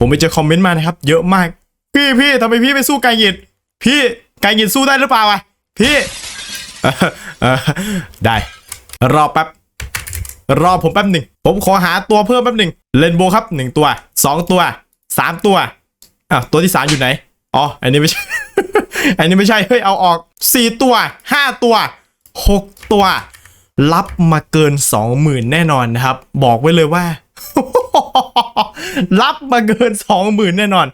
ผมไปเจอคอมเมนต์มานะครับ เยอะมาก พี่พี่ทำไมพี่ไม่สู้ไก่หยิดพี่ไก่หยิดสู้ได้หรือเปล่าวะพี่ได้ รอแป๊บรอผมแป๊บหนึ่ง ผมขอหาตัวเพิ่มแป๊บหนึ่งเลนโบครับหนึ่งตัวสองตัวสามตัวอะตัวที่สามอยู่ไหนอ๋ออันนี้ไม่ใช่ อันนี้ไม่ใช่เฮ้ยเอาออกสี่ตัวห้าตัวหกตัว รับมาเกินสองหมื่นแน่นอนนะครับ บอกไว้เลยว่า รับมาเกินสองหมื่นแน่นอน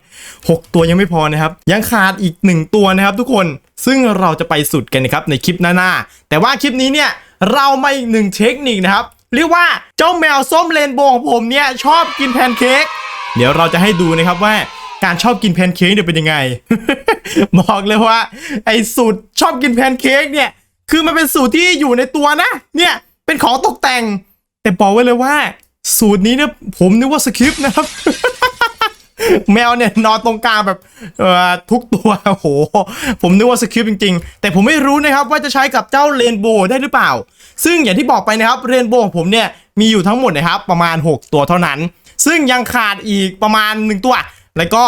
หกตัวยังไม่พอนะครับ ยังขาดอีกหนึ่งตัวนะครับทุกคนซึ่งเราจะไปสุดกันนะครับในคลิปหน้าๆแต่ว่าคลิปนี้เนี่ยเรามาอีกหนึ่งเทคนิคนะครับ เรียกว่าเจ้าแมวส้มเรนโบของผมเนี่ยชอบกินแพนเค้กเดี๋ยวเราจะให้ดูนะครับว่าการชอบกินแพนเค้กเนี่ยเป็นยังไง บอกเลยว่า ไอ้สูตรชอบกินแพนเค้กเนี่ย คือมันเป็นสูตรที่อยู่ในตัวนะ เนี่ยเป็นของตกแต่ง แต่บอกไว้เลยว่า สูตรนี้เนี่ยผมนึกว่าสคริปต์นะครับ แมวเนี่ยนอนตรงกลางแบบเอ่อทุกตัวโอ้โห ผมนึกว่าสคริปต์จริงๆ แต่ผมไม่รู้นะครับว่าจะใช้กับเจ้าเรนโบว์ได้หรือเปล่า ซึ่งอย่างที่บอกไปนะครับเรนโบว์ของผมเนี่ยมีอยู่ทั้งหมดนะครับประมาณ 6 ตัวเท่านั้น ซึ่งยังขาดอีกประมาณ 1 ตัว แล้วก็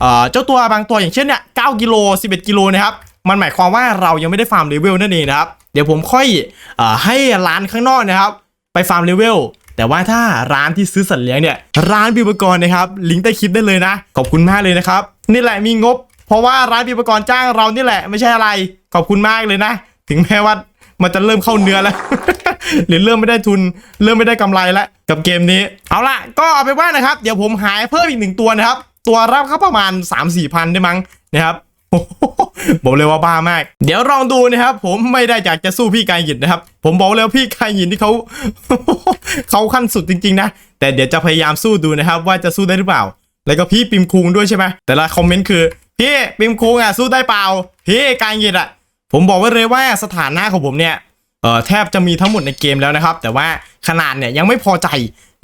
เอ่อเจ้าตัวบางตัวอย่างเช่นเนี่ย9กิโล11 กิโลนะครับมันหมายความว่าเรายังไม่ได้ฟาร์มเลเวลนั่นเองนะครับ เดี๋ยวผมค่อยอให้ร้านข้างนอกนะครับ ไปฟาร์มเลเวล แต่ว่าถ้าร้านที่ซื้อสัตว์เลี้ยงเนี่ยร้านบิวปกรณ์นะครับลิงก์ใต้คลิปได้เลยนะ ขอบคุณมากเลยนะครับนี่แหละมีงบ เพราะว่าร้านบิวปกรณ์จ้างเรานี่แหละไม่ใช่อะไร ขอบคุณมากเลยนะ ถึงแม้ว่ามันจะเริ่มเข้าเนื้อแล้ว หรือเริ่มไม่ได้ทุน เริ่มไม่ได้กำไรแล้วกับเกมนี้ เอาล่ะ ก็เอาไปว่านะครับ เดี๋ยวผมหายเพิ่มอีกหนึ่งตัวนะครับ ตัวรับเขาประมาณ 3 4พันได้มั้งนะครับ บอกเลยว่าบ้ามาก เดี๋ยวลองดูนะครับ ผมไม่ได้อยากจะสู้พี่กายหยินนะครับ ผมบอกแล้วพี่กายหยินที่เขาเขาขั้นสุดจริง ๆ นะ แต่เดี๋ยวจะพยายามสู้ดูนะครับ ว่าจะสู้ได้หรือเปล่า แล้วก็พี่ปิมคุงด้วยใช่ไหมแต่ละคอมเมนต์คือพี่ปิมคุงอะสู้ได้เปล่าพี่กายหยินอะ ผมบอกไว้เลยว่าสถานะของผมเนี่ยเอ่อแทบจะมีทั้งหมดในเกมแล้วนะครับ แต่ว่าขนาดเนี่ยยังไม่พอใจ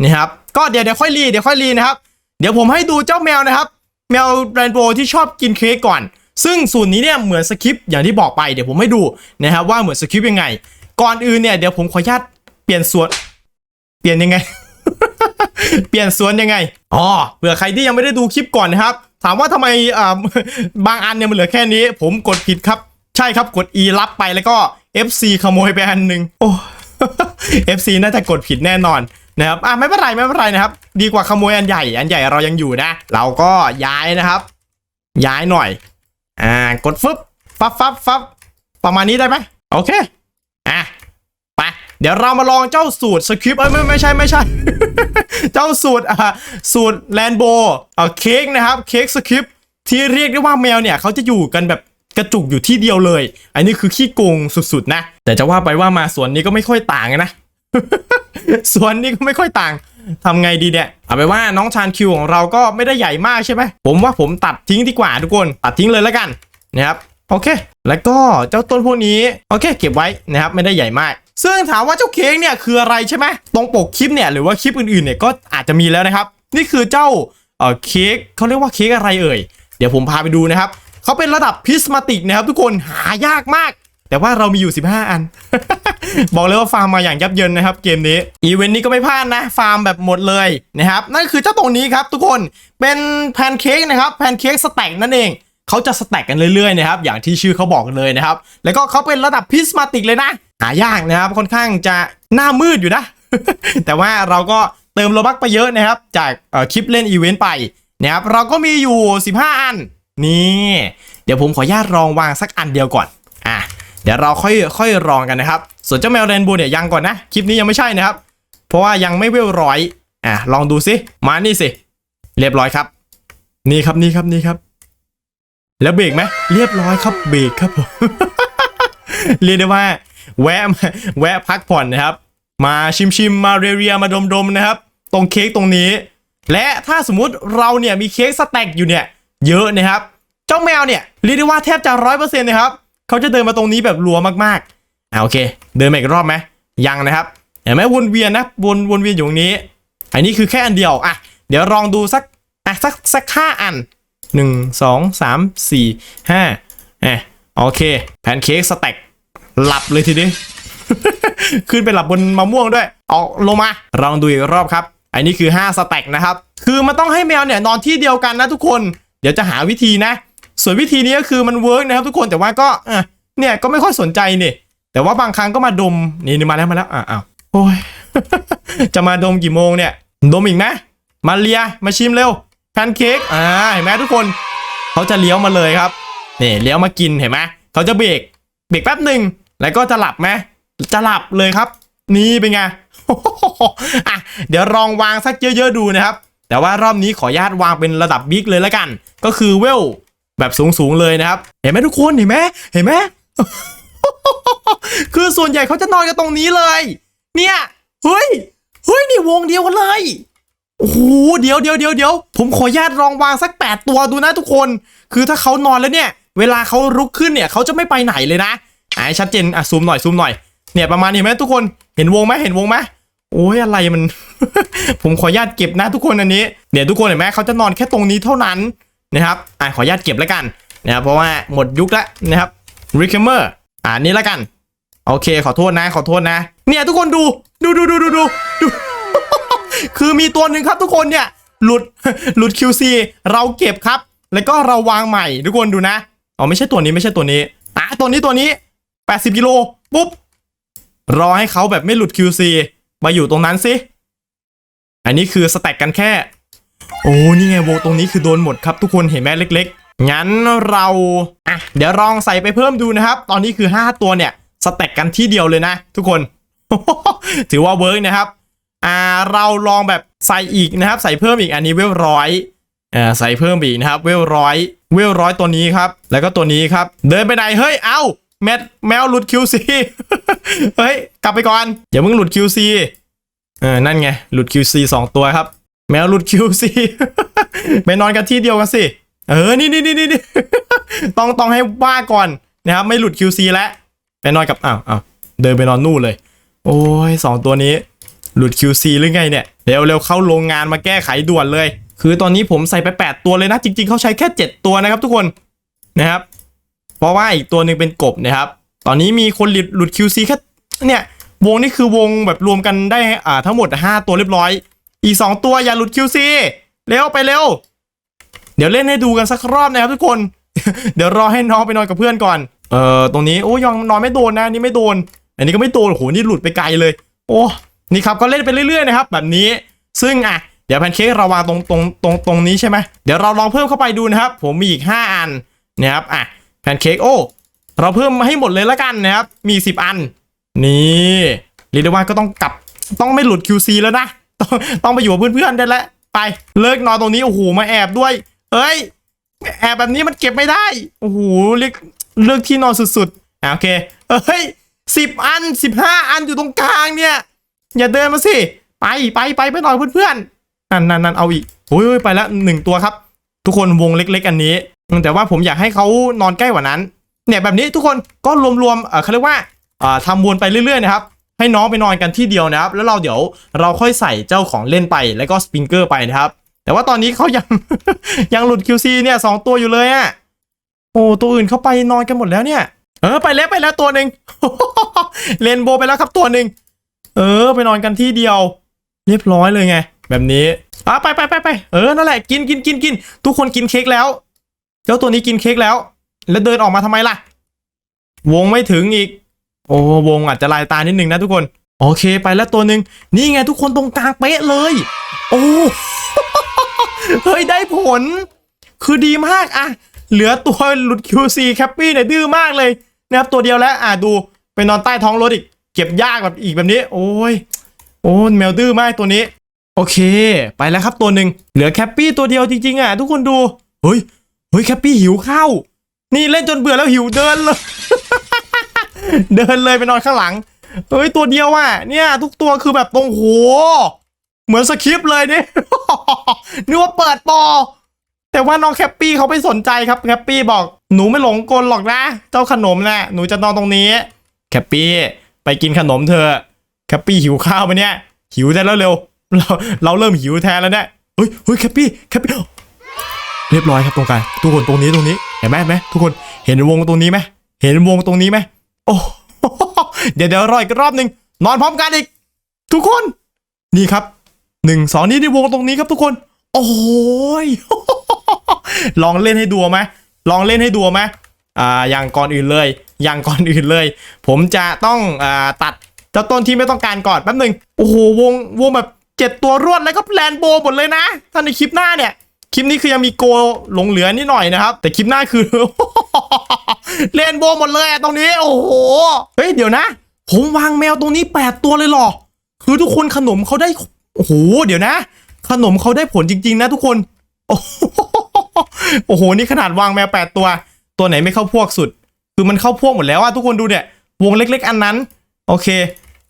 นะครับ ก็เดี๋ยวเดี๋ยวค่อยรีเดี๋ยวค่อยรีนะครับ เดี๋ยวผมให้ดูเจ้าแมวนะครับ แมวแรนโบที่ชอบกินเค้กก่อน ซึ่งสูตรนี้เนี่ยเหมือนสคริปต์อย่างที่บอกไปเดี๋ยวผมให้ดูนะครับว่าเหมือนสคริปต์ยังไง ก่อนอื่นเนี่ยเดี๋ยวผมขออนุญาตเปลี่ยนส่วนเปลี่ยนยังไง เปลี่ยนส่วนยังไงอ๋อเผื่อใครที่ยังไม่ได้ดูคลิปก่อนนะครับ ถามว่าทำไมอ่าบางอันเนี่ยมันเหลือแค่นี้ ผมกดผิดครับ ใช่ครับกด E รับไปแล้วก็ FC ขโมยไปอันหนึ่งโอ้ FC น่าจะกดผิดแน่นอนนะครับอะไม่เป็นไรไม่เป็นไรนะครับ ดีกว่าขโมยอันใหญ่ อันใหญ่เรายังอยู่นะ เราก็ย้ายนะครับ ย้ายหน่อย อ่ากดฟึบฟับฟับฟับประมาณนี้ได้ไหมโอเคอะไปเดี๋ยวเรามาลองเจ้าสูตรสคริปต์เอ้ยไม่ไม่ใช่ไม่ใช่ เจ้าสูตรอ่าสูตรแลนโบเอ่อเค้กนะครับเค้กสคริปต์ที่เรียกได้ว่าแมวเนี่ยเขาจะอยู่กันแบบกระจุกอยู่ที่เดียวเลย อันนี้คือขี้โกงสุดๆนะ แต่จะว่าไปว่ามาส่วนนี้ก็ไม่ค่อยต่างนะส่วนนี้ก็ไม่ค่อยต่าง ทำไงดีเนี่ยเอาไปนว่าน้องชานคิวของเราก็ไม่ได้ใหญ่มากใช่ไหมผมว่าผมตัดทิ้งดีกว่าทุกคนตัดทิ้งเลยแล้วกันนะครับโอเค แล้วก็เจ้าต้นพวกนี้โอเค เก็บไว้นะครับไม่ได้ใหญ่มาก ซึ่งถามว่าเจ้าเค้กเนี่ยคืออะไรใช่ไหมตรงปกคลิปเนี่ยหรือว่าคลิปอื่นๆเนี่ยก็อาจจะมีแล้วนะครับ นี่คือเจ้าเอ่อเค้กเขาเรียกว่าเค้กอะไรเอ่ยเดี๋ยวผมพาไปดูนะครับเขาเป็นระดับพิสมาติกนะครับทุกคนหายากมาก แต่ว่าเรามีอยู่ 15 อัน บอกเลยว่าฟาร์มมาอย่างยับเยินนะครับเกมนี้ อีเวนต์นี้ก็ไม่พลาดนะ ฟาร์มแบบหมดเลยนะครับ นั่นคือเจ้าตรงนี้ครับทุกคน เป็นแพนเค้กนะครับ แพนเค้กสแต็กนั่นเอง เขาจะสแต็กกันเรื่อยๆนะครับ อย่างที่ชื่อเขาบอกเลยนะครับ แล้วก็เขาเป็นระดับพิสมาติกเลยนะ หายากนะครับ ค่อนข้างจะหน้ามืดอยู่นะ แต่ว่าเราก็เติมโลบักไปเยอะนะครับ จากคลิปเล่นอีเวนต์ไปนะครับ เราก็มีอยู่ 15 อัน นี่ เดี๋ยวผมขออนุญาตลองวางสักอันเดียวก่อน เดี๋ยวเราค่อยค่อยลองกันนะครับ ส่วนเจ้าแมวเรนโบว์เนี่ยยังก่อนนะ คลิปนี้ยังไม่ใช่นะครับ เพราะว่ายังไม่เวลร้อยอะลองดูสิมานี่สิเรียบร้อยครับ นี่ครับนี่ครับนี่ครับ แล้วเบรกไหมเรียบร้อยครับเบรกครับผมเรียกได้ว่า แวะแวะพักผ่อนนะครับ มาชิมชิมมาเรียเรียมาดมดมนะครับ ตรงเค้กตรงนี้ และถ้าสมมุติเราเนี่ยมีเค้กสแต็กอยู่เนี่ย เยอะนะครับ เจ้าแมวเนี่ยเรียกได้ว่าแทบจะร้อยเปอร์เซ็นต์นะครับ เขาจะเดินมาตรงนี้แบบรัวมากๆอ่าโอเค เดินมาอีกรอบไหมยังนะครับเห็นไหมวนเวียนนะวนวนเวียนอยู่ตรงนี้ อันนี้คือแค่อันเดียวอะเดี๋ยวลองดูสักอะสักสักห้าอันหนึ่งสองสามสี่ห้าเอะโอเคแพนเค้กสแต็กหลับเลยทีนี้ขึ้นไปหลับบนมะม่วงด้วยเอาลงมาลองดูอีกรอบครับ อันนี้คือ 5 สแต็กนะครับ คือมันต้องให้แมวเนี่ยนอนที่เดียวกันนะทุกคน เดี๋ยวจะหาวิธีนะ ส่วนวิธีนี้ก็คือมันเวิร์กนะครับทุกคนแต่ว่าก็เนี่ยก็ไม่ค่อยสนใจนี่แต่ว่าบางครั้งก็มาดมนี่มาแล้วมาแล้วอ้าวโอ้ยจะมาดมกี่โมงเนี่ย ดมอีกไหมมาเลียมาชิมเร็วแพนเค้กอ่าเห็นไหมทุกคนเขาจะเลี้ยวมาเลยครับนี่เลี้ยวมากินเห็นไหมเขาจะเบรกเบรกแป๊บหนึ่งแล้วก็จะหลับไหมจะหลับเลยครับ นี่เป็นไงอะเดี๋ยวลองวางสักเยอะๆดูนะครับ แต่ว่ารอบนี้ขออนุญาตวางเป็นระดับบิ๊กเลยละกัน ก็คือเวล แบบสูงๆเลยนะครับ เห็นไหมทุกคนเห็นไหมเห็นไหมคือส่วนใหญ่เขาจะนอนกันตรงนี้เลย เนี่ยเฮ้ยเฮ้ยนี่วงเดียวกันเลยโอ้โหเดี๋ยวเดี๋ยวเดี๋ยวเดี๋ยวผมขออนุญาตลองวางสักแปดตัวดูนะทุกคน คือถ้าเขานอนแล้วเนี่ย เวลาเขาลุกขึ้นเนี่ยเขาจะไม่ไปไหนเลยนะอะให้ชัดเจนอะซูมหน่อยซูมหน่อยเนี่ยประมาณนี้เห็นไหมทุกคนเห็นวงไหมเห็นวงไหมโอ้ยอะไรมัน ผมขออนุญาตเก็บนะทุกคนอันนี้เดี๋ยวทุกคนเห็นไหมเขาจะนอนแค่ตรงนี้เท่านั้น นะครับอะขออนุญาตเก็บแล้วกันนะครับเพราะว่าหมดยุคแล้วนะครับรีเคมเมอร์อ่านี่แล้วกัน โอเค ขอโทษนะ ขอโทษนะ เนี่ยทุกคนดูดูดูดูดูดูดูคือมีตัวหนึ่งครับทุกคนเนี่ย หลุดหลุด QC เราเก็บครับ แล้วก็เราวางใหม่ทุกคนดูนะอ๋อไม่ใช่ตัวนี้ไม่ใช่ตัวนี้อะตัวนี้ตัวนี้ 80กิโลปุ๊บรอให้เขาแบบไม่หลุด QC มาอยู่ตรงนั้นสิ อันนี้คือสแต็กกันแค่ โอ้นี่ไงโวตรงนี้คือโดนหมดครับทุกคนเห็นไหมเล็ก ๆ งั้นเราอะเดี๋ยวลองใส่ไปเพิ่มดูนะครับ ตอนนี้คือ 5 ตัวเนี่ยสแต็กกันที่เดียวเลยนะ ทุกคน ถือว่าเวิร์กนะครับอ่าเราลองแบบใส่อีกนะครับ ใส่เพิ่มอีกอันนี้เวลร้อยอ่าใส่เพิ่มอีกนะครับ เวลร้อยเวลร้อยตัวนี้ครับ แล้วก็ตัวนี้ครับ เดินไปไหนเฮ้ยเอ้าแมทแมวหลุด QC เฮ้ย กลับไปก่อนอย่าเพิ่งหลุด QC เออนั่นไง หลุด QC สองตัวครับ แมวหลุด QC ไปนอนกันที่เดียวกันสิ เออ นี่นี่นี่นี่ต้องต้องให้ว่าก่อนนะครับ ไม่หลุด QC แล้วไปนอนกับ อ้าวอ้าวเดินไปนอนนู่นเลย โอ้ยสองตัวนี้ หลุด QC หรือไงเนี่ย เร็วเร็วเข้าโรงงานมาแก้ไขด่วนเลย คือตอนนี้ผมใส่ไป 8 ตัวเลยนะ จริง ๆ เขาใช้แค่ 7 ตัวนะครับทุกคน นะครับ เพราะว่าอีกตัวหนึ่งเป็นกบนะครับ ตอนนี้มีคนหลุดหลุด QC แค่ เนี่ย วงนี่คือวงแบบรวมกันได้ อ่า ทั้งหมด 5 ตัวเรียบร้อย อีก 2 ตัวอย่าหลุด QC เร็วไปเร็ว เดี๋ยวเล่นให้ดูกันสักรอบนะครับทุกคน เดี๋ยวรอให้น้องไปนอนกับเพื่อนก่อน เออตรงนี้โอ้ยังนอนไม่โดนนะนี่ไม่โดน อันนี้ก็ไม่โดนโอ้โหนี่หลุดไปไกลเลย โอ้นี่ครับก็เล่นไปเรื่อยๆนะครับแบบนี้ ซึ่งอะเดี๋ยวแพนเค้กเราวางตรงตรงตรงตรงนี้ใช่ไหมเดี๋ยวเราลองเพิ่มเข้าไปดูนะครับ ผมมีอีก 5 อันนะครับอะแพนเค้กโอ้เราเพิ่มมาให้หมดเลยละกันนะครับ มี 10 อัน นี่เรียกได้ว่าก็ต้องกลับต้องไม่หลุด QC แล้วนะ ต้องไปอยู่กับเพื่อนๆได้แล้วไปเลิกนอนตรงนี้โอ้โหมาแอบด้วยเฮ้ย แอบแบบนี้มันเก็บไม่ได้โอ้โหเลือกเลือกที่นอนสุดๆอะโอเคเฮ้ยสิบอันสิบห้าอันอยู่ตรงกลางเนี่ย อย่าเดินมาสิไปไปไปไปนอนเพื่อนๆนั่นนั่นนั่นเอาอีกโอ้ยไปแล้วหนึ่งตัวครับ ทุกคนวงเล็ก ๆ อันนี้ แต่ว่าผมอยากให้เขานอนใกล้กว่านั้น เนี่ยแบบนี้ทุกคนก็รวมๆเขาเรียกว่าเอ่อทำวนไปเรื่อยๆนะครับ ให้น้องไปนอนกันที่เดียวนะครับ แล้วเราเดี๋ยวเราค่อยใส่เจ้าของเล่นไปแล้วก็สปริงเกอร์ไปนะครับ แต่ว่าตอนนี้เขายังยังหลุด QC เนี่ยสองตัวอยู่เลยอะโอ้ตัวอื่นเขาไปนอนกันหมดแล้วเนี่ย เออไปแล้วไปแล้วตัวหนึ่งเลนโบไปแล้วครับตัวหนึ่งเออ ไปนอนกันที่เดียว เรียบร้อยเลยไง แบบนี้อะไปไปไปไปเออนั่นแหละกินกินกินกินทุกคนกินเค้กแล้ว เจ้าตัวนี้กินเค้กแล้ว แล้วเดินออกมาทำไมล่ะ วงไม่ถึงอีก โอ้วงอาจจะลายตานิดนึงนะทุกคน โอเคไปแล้วตัวหนึ่งนี่ไงทุกคนตรงกลางเป๊ะเลย โอ้เฮ้ยได้ผล คือดีมากอะเหลือตัวหลุด QC แคปปี้เนี่ยดื้อมากเลยนะครับตัวเดียวแล้วอะดูไปนอนใต้ท้องรถอีก เก็บยากแบบอีกแบบนี้ โอ้ยโอ้แมวดื้อมากตัวนี้ โอเค ไปแล้วครับตัวหนึ่งเหลือแคปปี้ตัวเดียวจริงๆอะทุกคนดูเฮ้ยเฮ้ยแคปปี้หิวข้าวนี่เล่นจนเบื่อแล้วหิวเดินเลย เดินเลยไปนอนข้างหลัง เฮ้ยตัวเดียวอะเนี่ยทุกตัวคือแบบตรงโห เหมือนสคริปต์เลยเนี่ยนึกว่าเปิดปอแต่ว่าน้องแคปปี้เขาไม่สนใจครับแคปปี้บอกหนูไม่หลงกลหรอกนะ เจ้าขนมนะหนูจะนอนตรงนี้แคปปี้ไปกินขนมเธอะแคปปี้หิวข้าวไปเนี่ย หิวได้แล้วเร็วเราเราเริ่มหิวแทนแล้วเนี่ยเฮ้ยเฮ้ยแคปปี้แคปปี้เรียบร้อยครับตรงกลางทุกคนตรงนี้ตรงนี้เห็นไหมไหมทุกคนเห็นวงตรงนี้ไหมเห็นวงตรงนี้ไหม โอ้เดี๋ยวเดี๋ยวรออีกรอบหนึ่งนอนพร้อมกันอีก ทุกคน นี่ครับหนึ่งสองนี่ในวงตรงนี้ครับทุกคน โอ้ยลองเล่นให้ดูไหมลองเล่นให้ดูไหมอ่าอย่างก่อนอื่นเลย อย่างก่อนอื่นเลย ผมจะต้องอ่าตัดเจ้าต้นที่ไม่ต้องการก่อนแป๊บหนึ่งโอ้โหวงวงแบบเจ็ดตัวรวดแล้วก็แลนโบหมดเลยนะถ้านในคลิปหน้าเนี่ยคลิปนี้คือยังมีโกหลงเหลือนิดหน่อยนะครับ แต่คลิปหน้าคือ เล่นโบว์หมดเลยตรงนี้ โอ้โห เฮ้ย เดี๋ยวนะ ผมวางแมวตรงนี้ 8 ตัวเลยหรอ คือทุกคนขนมเขาได้ โอ้โห เดี๋ยวนะ ขนมเขาได้ผลจริง ๆ นะทุกคนโอ้โหโอ้โห นี่ขนาดวางแมว 8 ตัว ตัวไหนไม่เข้าพวกสุด คือมันเข้าพวกหมดแล้วอะทุกคนดูเนี่ย วงเล็ก ๆ อันนั้น โอเค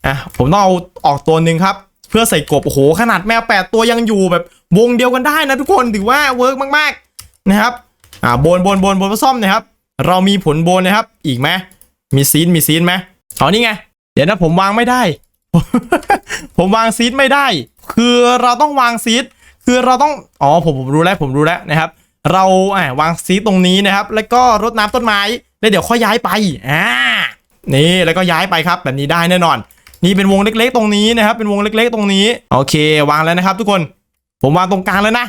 อะ ผมต้องเอาออกตัวหนึ่งครับ เพื่อใส่กบ โอ้โห ขนาดแมว 8 ตัวยังอยู่แบบ วงเดียวกันได้นะทุกคน ถือว่าเวิร์กมาก ๆ นะครับ อ่าบนบนบนบนผสมนะครับ เรามีผลโบนนะครับ อีกไหมมีซีนมีซีนไหมอ๋อนี่ไง เดี๋ยวนะผมวางไม่ได้ ผมวางซีดไม่ได้ คือเราต้องวางซีดคือเราต้องอ๋อผมผมรู้แล้วผมรู้แล้วนะครับ เราอ่าวางซีดตรงนี้นะครับ แล้วก็รดน้ำต้นไม้แล้วเดี๋ยวค่อยย้ายไปอ่านี่แล้วก็ย้ายไปครับ แบบนี้ได้แน่นอน นี่เป็นวงเล็กๆ ตรงนี้นะครับ เป็นวงเล็กๆ ตรงนี้ โอเค วางแล้วนะครับ ทุกคน ผมวางตรงกลางแล้วนะ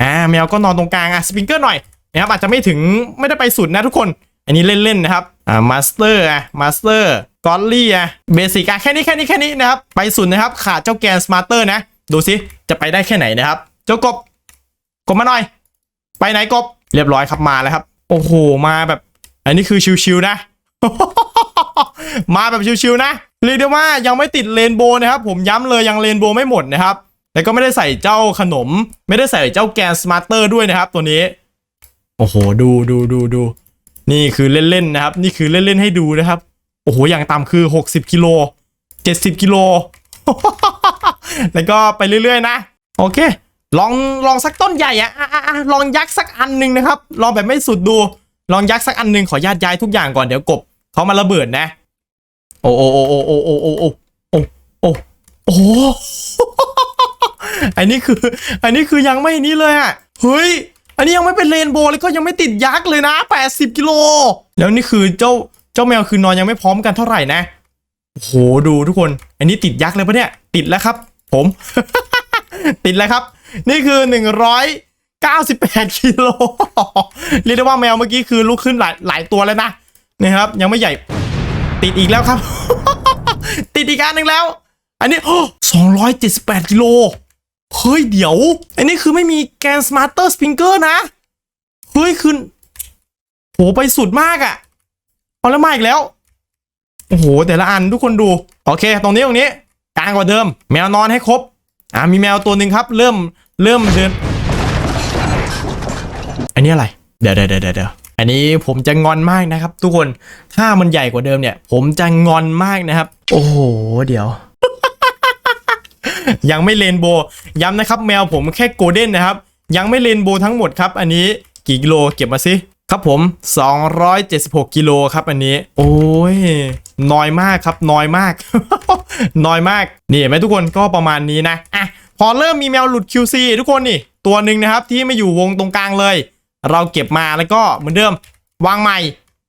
อ่าแมวก็นอนตรงกลางอะสปริงเกอร์หน่อย นะครับอาจจะไม่ถึงไม่ได้ไปสุดนะทุกคน อันนี้เล่นๆนะครับอ่ามาสเตอร์อะมาสเตอร์กอลลี่อะเบสิกอะแค่นี้แค่นี้แค่นี้นะครับไปสุดนะครับขาดเจ้าแกนสมาร์เตอร์นะ ดูสิจะไปได้แค่ไหนนะครับ เจ้ากบกบมาหน่อย ไปไหนกบเรียบร้อยครับมาแล้วครับ โอ้โหมาแบบ อันนี้คือชิวๆนะ มาแบบชิวๆนะเรียกได้ว่ายังไม่ติดเรนโบนะครับ ผมย้ำเลยยังเรนโบไม่หมดนะครับแล้วก็ไม่ได้ใส่เจ้าขนม ไม่ได้ใส่เจ้าแกนสมาร์เตอร์ด้วยนะครับ ตัวนี้ โอ้โห ดูดูดูดู นี่คือเล่นๆนะครับ นี่คือเล่นๆให้ดูนะครับ โอ้โห อย่างต่ำคือ 60กิโล70กิโล แล้วก็ไปเรื่อยๆนะ โอเค ลองลองสักต้นใหญ่อะอะอะลองยักษ์สักอันหนึ่งนะครับ ลองแบบไม่สุดดู ลองยักษ์สักอันหนึ่งขอญาตย้ายทุกอย่างก่อนเดี๋ยวกบเขามาระเบิดนะ โอ้โอ้โอ้โอ้โอ้โอ้โอ้โอ้โอ้โอ้โอ้โหอันนี้คือ อันนี้คือยังไม่นี้เลยอะเฮ้ย อันนี้ยังไม่เป็นเรนโบว์เลยก็ยังไม่ติดยักษ์เลยนะ 80 กิโล แล้วนี่คือเจ้าเจ้าแมวคือนอนยังไม่พร้อมกันเท่าไหร่นะโอ้โหดูทุกคน อันนี้ติดยักษ์เลยปะเนี่ย ติดแล้วครับ ผม ติดแล้วครับ นี่คือ 198 กิโลเรียกได้ว่าแมวเมื่อกี้คือลุกขึ้นหลายหลายตัวแล้วนะนะครับ ยังไม่ใหญ่ติดอีกแล้วครับ ติดอีกอันหนึ่งแล้ว อันนี้สองร้อยเจ็ดสิบแปดกิโล เฮ้ยเดี๋ยวอันนี้คือไม่มีแกนสมาร์เตอร์สปริงเกอร์นะ เฮ้ยคือโหไปสุดมากอะ่ะเอาแล้วมาอีกแล้ว โอ้โห แต่ละอันทุกคนดู โอเค ตรงนี้ตรงนี้กลางกว่าเดิม แมวนอนให้ครบ อ่ามีแมวตัวหนึ่งครับ เริ่มเริ่มเดิน อันนี้อะไร เดี๋ยวเดี๋ยวเดี๋ยวเดี๋ยวอันนี้ผมจะงอนมากนะครับ ทุกคนถ้ามันใหญ่กว่าเดิมเนี่ย ผมจะงอนมากนะครับ โอ้โห เดี๋ยว ยังไม่เลนโบว์ย้ำนะครับ แมวผมแค่โกลเด้นนะครับ ยังไม่เลนโบว์ทั้งหมดครับ อันนี้กี่กิโลเก็บมาสิครับผม 276 กิโลครับอันนี้ โอ้ย น้อยมากครับ น้อยมาก น้อยมาก นี่ไหมทุกคนก็ประมาณนี้นะ อะ พอเริ่มมีแมวหลุด QC ทุกคนนี่ ตัวหนึ่งนะครับที่ไม่อยู่วงตรงกลางเลย เราเก็บมาแล้วก็เหมือนเดิม วางใหม่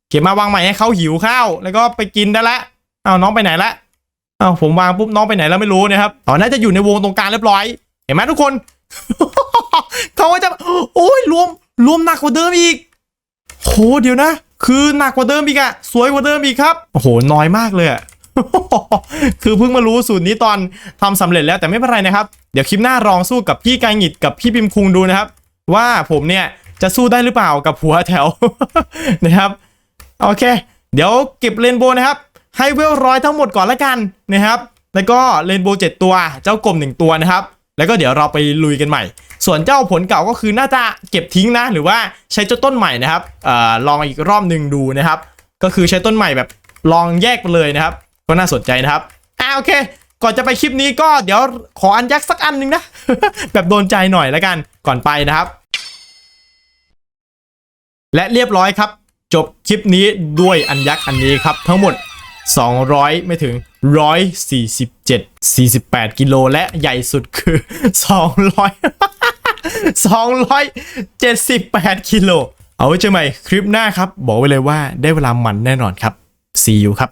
เก็บมาวางใหม่ให้เขาหิวข้าว แล้วก็ไปกินได้ละ เอาน้องไปไหนละ อ้าวผมวางปุ๊บน้องไปไหนแล้วไม่รู้นะครับอ๋อน่าจะอยู่ในวงตรงกลางเรียบร้อย เห็นไหมทุกคน เขาจะโอ้ยรวมรวมหนักกว่าเดิมอีกโหเดี๋ยวนะ คือหนักกว่าเดิมอีกอะสวยกว่าเดิมอีกครับโอ้โหน้อยมากเลยอะคือเพิ่งมารู้สูตรนี้ตอนทำสำเร็จแล้วแต่ไม่เป็นไรนะครับ เดี๋ยวคลิปหน้าลองสู้กับพี่กายหงิดกับพี่บิมคุงดูนะครับ ว่าผมเนี่ยจะสู้ได้หรือเปล่ากับหัวแถวนะครับ โอเค เดี๋ยวเก็บเรนโบนะครับ ให้เวลร้อยทั้งหมดก่อนละกันนะครับ แล้วก็เรนโบว์เจ็ดตัวเจ้ากลมหนึ่งตัวนะครับ แล้วก็เดี๋ยวเราไปลุยกันใหม่ ส่วนเจ้าผลเก่าก็คือน่าจะเก็บทิ้งนะ หรือว่าใช้เจ้าต้นใหม่นะครับออลองอีกรอบหนึ่งดูนะครับ ก็คือใช้ต้นใหม่แบบลองแยกไปเลยนะครับ ก็น่าสนใจนะครับอ่าโอเคก่อนจะไปคลิปนี้ก็เดี๋ยวขออันยักษ์สักอันหนึ่งนะ แบบโดนใจหน่อยแล้วกันก่อนไปนะครับ และเรียบร้อยครับ จบคลิปนี้ด้วยอันยักษ์อันนี้ครับ ทั้งหมด 200 ไม่ถึง 147 48 กิโลและใหญ่สุดคือ 200 278 กิโล เอาไว้เจอใหม่คลิปหน้าครับ บอกไว้เลยว่าได้เวลามันแน่นอนครับ see you ครับ